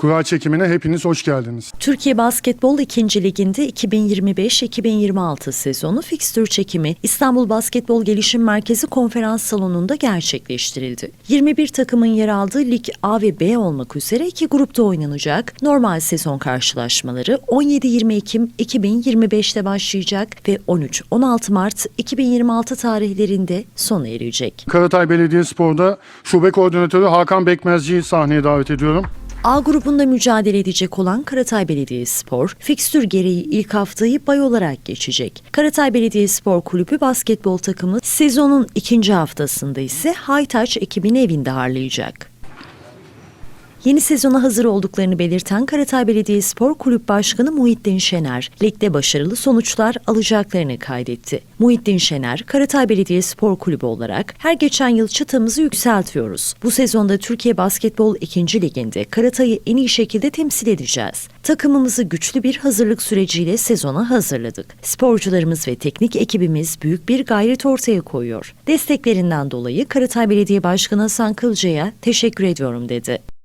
Kura çekimine hepiniz hoş geldiniz. Türkiye Basketbol 2. Liginde 2025-2026 sezonu fikstür çekimi İstanbul Basketbol Gelişim Merkezi konferans salonunda gerçekleştirildi. 21 takımın yer aldığı Lig A ve B olmak üzere iki grupta oynanacak. Normal sezon karşılaşmaları 17-20 Ekim 2025'te başlayacak ve 13-16 Mart 2026 tarihlerinde sona erecek. Karatay Belediyespor'da şube koordinatörü Hakan Bekmezci'yi sahneye davet ediyorum. A grubunda mücadele edecek olan Karatay Belediyespor, fikstür gereği ilk haftayı bay olarak geçecek. Karatay Belediyespor Kulübü basketbol takımı sezonun ikinci haftasında ise Haytaç ekibini evinde ağırlayacak. Yeni sezona hazır olduklarını belirten Karatay Belediyespor Kulüp Başkanı Muhittin Şener, ligde başarılı sonuçlar alacaklarını kaydetti. Muhittin Şener, Karatay Belediyespor Kulübü olarak her geçen yıl çıtamızı yükseltiyoruz. Bu sezonda Türkiye Basketbol 2. Liginde Karatay'ı en iyi şekilde temsil edeceğiz. Takımımızı güçlü bir hazırlık süreciyle sezona hazırladık. Sporcularımız ve teknik ekibimiz büyük bir gayret ortaya koyuyor. Desteklerinden dolayı Karatay Belediye Başkanı Hasan Kılca'ya teşekkür ediyorum dedi.